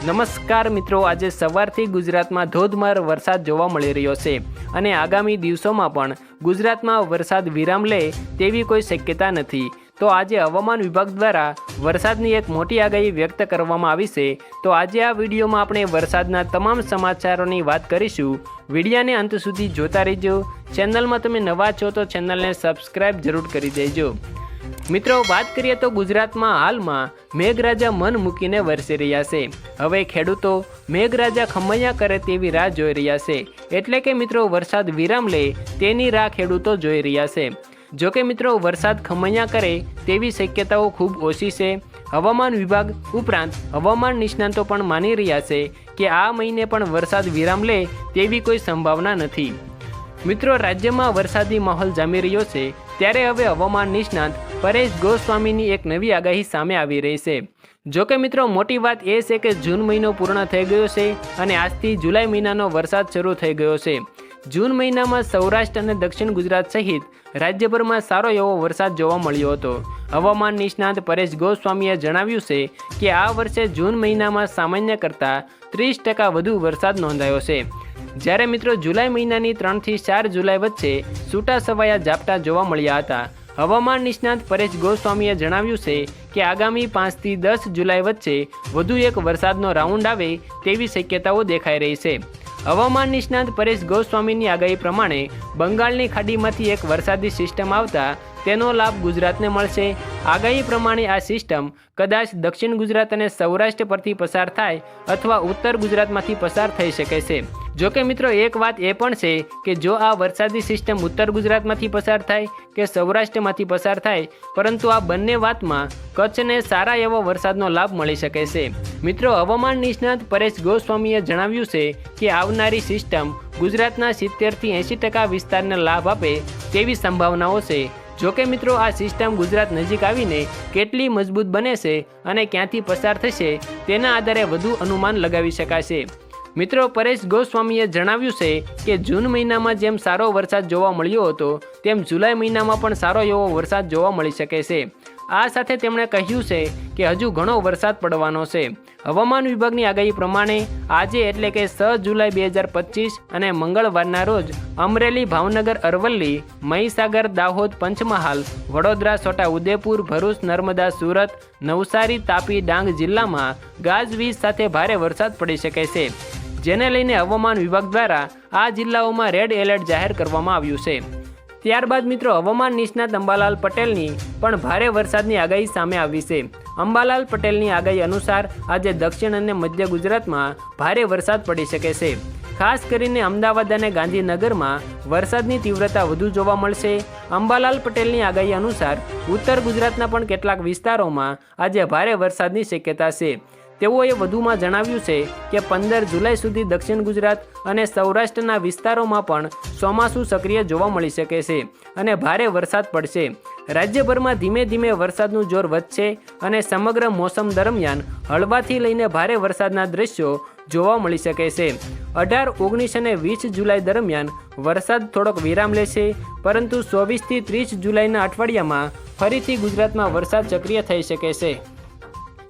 નમસ્કાર મિત્રો, આજે સવારથી ગુજરાતમાં ધોધમાર વરસાદ જોવા મળી રહ્યો છે અને આગામી દિવસોમાં પણ ગુજરાતમાં વરસાદ વિરામ લે તેવી કોઈ શક્યતા નથી. તો આજે હવામાન વિભાગ દ્વારા વરસાદની એક મોટી આગાહી વ્યક્ત કરવામાં આવી છે. તો આજે આ વિડીયોમાં આપણે વરસાદના તમામ સમાચારોની વાત કરીશું. વિડીયાને અંત સુધી જોતા રહેજો. ચેનલમાં તમે નવા છો તો ચેનલને સબસ્ક્રાઈબ જરૂર કરી દેજો. મિત્રો, વાત કરીએ તો ગુજરાતમાં હાલમાં મેઘરાજા મન મૂકીને વરસી રહ્યા છે. હવે ખેડૂતો મેઘરાજા ખમૈયા કરે તેવી રાહ જોઈ રહ્યા છે. એટલે કે મિત્રો, વરસાદ વિરામ લે તેની રાહ ખેડૂતો જોઈ રહ્યા છે. જો કે મિત્રો, વરસાદ ખમૈયા કરે તેવી શક્યતાઓ ખૂબ ઓછી છે. હવામાન વિભાગ ઉપરાંત હવામાન નિષ્ણાંતો પણ માની રહ્યા છે કે આ મહિને પણ વરસાદ વિરામ લે તેવી કોઈ સંભાવના નથી. મિત્રો, રાજ્યમાં વરસાદી માહોલ જામી રહ્યો છે. ત્યારે હવે હવામાન નિષ્ણાંત પરેશ ગોસ્વામીની એક નવી આગાહી સામે આવી રહી છે. જો કે મિત્રો, મોટી વાત એ છે કે જૂન મહિનો પૂર્ણ થઈ ગયો છે અને આજથી જુલાઈ મહિનાનો વરસાદ શરૂ થઈ ગયો છે. જૂન મહિનામાં સૌરાષ્ટ્ર અને દક્ષિણ ગુજરાત સહિત રાજ્યભરમાં સારો એવો વરસાદ જોવા મળ્યો હતો. હવામાન નિષ્ણાંત પરેશ ગોસ્વામીએ જણાવ્યું છે કે આ વર્ષે જૂન મહિનામાં સામાન્ય કરતાં ત્રીસ ટકા વધુ વરસાદ નોંધાયો છે. જ્યારે મિત્રો, જુલાઈ મહિનાની ત્રણથી ચાર જુલાઈ વચ્ચે છૂટા છવાયા ઝાપટા જોવા મળ્યા હતા. હવામાન નિષ્ણાંત પરેશ ગોસ્વામીએ જણાવ્યું છે કે આગામી પાંચથી દસ જુલાઈ વચ્ચે વધુ એક વરસાદનો રાઉન્ડ આવે તેવી શક્યતાઓ દેખાઈ રહી છે. હવામાન નિષ્ણાંત પરેશ ગોસ્વામીની આગાહી પ્રમાણે બંગાળની ખાડીમાંથી એક વરસાદી સિસ્ટમ આવતા તેનો લાભ ગુજરાતને મળશે. આગાહી પ્રમાણે આ સિસ્ટમ કદાચ દક્ષિણ ગુજરાત અને સૌરાષ્ટ્ર પરથી પસાર થાય અથવા ઉત્તર ગુજરાતમાંથી પસાર થઈ શકે છે. જો કે મિત્રો એક વાત એ પણ છે કે જો આ વરસાદી સિસ્ટમ ઉત્તર ગુજરાતમાંથી પસાર થાય કે સૌરાષ્ટ્રમાંથી પસાર થાય, પરંતુ આ બંને વાતમાં કચ્છને સારા એવો વરસાદનો લાભ મળી શકે છે. મિત્રો, હવામાન નિષ્ણાત પરેશ ગોસ્વામીએ જણાવ્યું છે કે આવનારી સિસ્ટમ ગુજરાતના સિત્તેરથી એંશી ટકા વિસ્તારને લાભ આપે તેવી સંભાવનાઓ છે. જોકે મિત્રો, આ સિસ્ટમ ગુજરાત નજીક આવીને કેટલી મજબૂત બને છે અને ક્યાંથી પસાર થશે તેના આધારે વધુ અનુમાન લગાવી શકાશે. મિત્રો પરેશ ગોસ્વામીએ જણાવ્યું છે કે જૂન મહિનામાં જેમ સારો વરસાદ જોવા મળ્યો હતો, તેમ જુલાઈ મહિનામાં પણ સારો એવો વરસાદ જોવા મળી શકે છે. આ સાથે તેમણે કહ્યું છે કે હજુ ઘણો વરસાદ પડવાનો છે. હવામાન વિભાગની આગાહી પ્રમાણે આજે એટલે કે છ જુલાઈ બે હજાર પચીસ અને મંગળવારના રોજ અમરેલી, ભાવનગર, અરવલ્લી, મહીસાગર, દાહોદ, પંચમહાલ, વડોદરા, છોટા ઉદેપુર, ભરૂચ, નર્મદા, સુરત, નવસારી, તાપી, ડાંગ જિલ્લામાં ગાજવીજ સાથે ભારે વરસાદ પડી શકે છે. જેને લઈને હવામાન વિભાગ દ્વારા આ જિલ્લાઓમાં રેડ એલર્ટ જાહેર કરવામાં આવ્યું છે. ત્યારબાદ મિત્રો, હવામાન નિષ્ણાત અંબાલાલ પટેલની પણ ભારે વરસાદની આગાહી સામે આવી છે. અંબાલાલ પટેલની આગાહી અનુસાર આજે દક્ષિણ અને મધ્ય ગુજરાતમાં ભારે વરસાદ પડી શકે છે. ખાસ કરીને અમદાવાદ અને ગાંધીનગરમાં વરસાદની તીવ્રતા વધુ જોવા મળશે. અંબાલાલ પટેલની આગાહી અનુસાર ઉત્તર ગુજરાતના પણ કેટલાક વિસ્તારોમાં આજે ભારે વરસાદની શક્યતા છે. તેઓએ વધુમાં જણાવ્યું છે કે પંદર જુલાઈ સુધી દક્ષિણ ગુજરાત અને સૌરાષ્ટ્રના વિસ્તારોમાં પણ ચોમાસું સક્રિય જોવા મળી શકે છે અને ભારે વરસાદ પડશે. રાજ્યભરમાં ધીમે ધીમે વરસાદનું જોર વધશે અને સમગ્ર મોસમ દરમિયાન હળવાથી લઈને ભારે વરસાદના દ્રશ્યો જોવા મળી શકે છે. અઢાર, ઓગણીસ અને વીસ જુલાઈ દરમિયાન વરસાદ થોડોક વિરામ લેશે, પરંતુ ચોવીસથી ત્રીસ જુલાઈના અઠવાડિયામાં ફરીથી ગુજરાતમાં વરસાદ સક્રિય થઈ શકે છે.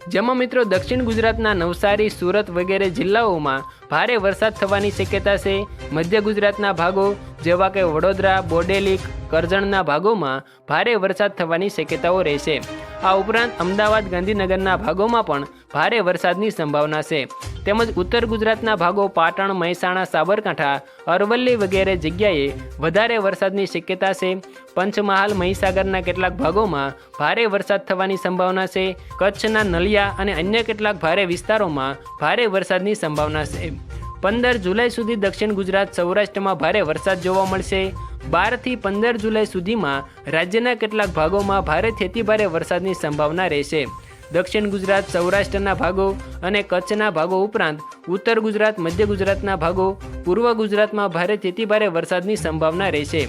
જેમાં મિત્રો દક્ષિણ ગુજરાતના નવસારી, સુરત વગેરે જિલ્લાઓમાં ભારે વરસાદ થવાની શક્યતા છે. મધ્ય ગુજરાતના ભાગો જેવા કે વડોદરા, બોડેલી, કરજણના ભાગોમાં ભારે વરસાદ થવાની શક્યતાઓ રહેશે. આ ઉપરાંત અમદાવાદ, ગાંધીનગરના ભાગોમાં પણ ભારે વરસાદની સંભાવના છે. તેમજ ઉત્તર ગુજરાતના ભાગો પાટણ, મહેસાણા, સાબરકાંઠા, અરવલ્લી વગેરે જગ્યાએ વધારે વરસાદની શક્યતા છે. પંચમહાલ, મહીસાગરના કેટલાક ભાગોમાં ભારે વરસાદ થવાની સંભાવના છે. કચ્છના નલિયા અને અન્ય કેટલાક ભારે વિસ્તારોમાં ભારે વરસાદની સંભાવના છે. પંદર જુલાઈ સુધી દક્ષિણ ગુજરાત, સૌરાષ્ટ્રમાં ભારે વરસાદ જોવા મળશે. બારથી પંદર જુલાઈ સુધીમાં રાજ્યના કેટલાક ભાગોમાં ભારેથી અતિભારે વરસાદની સંભાવના રહેશે. દક્ષિણ ગુજરાત, સૌરાષ્ટ્રના ભાગો અને કચ્છના ભાગો ઉપરાંત ઉત્તર ગુજરાત, મધ્ય ગુજરાતના ભાગો, પૂર્વ ગુજરાતમાં ભારેથી ભારે વરસાદની સંભાવના રહેશે.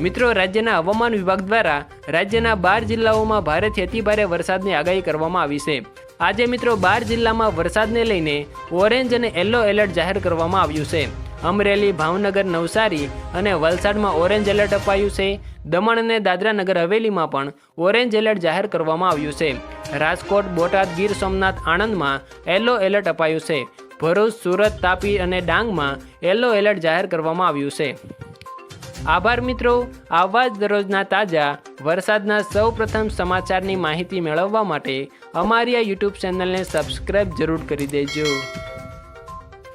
મિત્રો, રાજ્યના હવામાન વિભાગ દ્વારા રાજ્યના બાર જિલ્લાઓમાં ભારેથી અતિભારે વરસાદની આગાહી કરવામાં આવી છે. આજે મિત્રો, બાર જિલ્લામાં વરસાદને લઈને ઓરેન્જ અને યલો એલર્ટ જાહેર કરવામાં આવ્યું છે. અમરેલી, ભાવનગર, નવસારી અને વલસાડમાં ઓરેન્જ એલર્ટ અપાયું છે. દમણ અને દાદરા નગર હવેલીમાં પણ ઓરેન્જ એલર્ટ જાહેર કરવામાં આવ્યું છે. રાજકોટ, બોટાદ, ગીર સોમનાથ, આણંદમાં યલો એલર્ટ અપાયું છે. ભરૂચ, સુરત, તાપી અને ડાંગમાં યલો એલર્ટ જાહેર કરવામાં આવ્યું છે. આભાર મિત્રો, આવા જ દરરોજના તાજા, વરસાદના સૌ પ્રથમ સમાચારની માહિતી મેળવવા માટે અમારી આ યુટ્યુબ ચેનલને સબસ્ક્રાઈબ જરૂર કરી દેજો.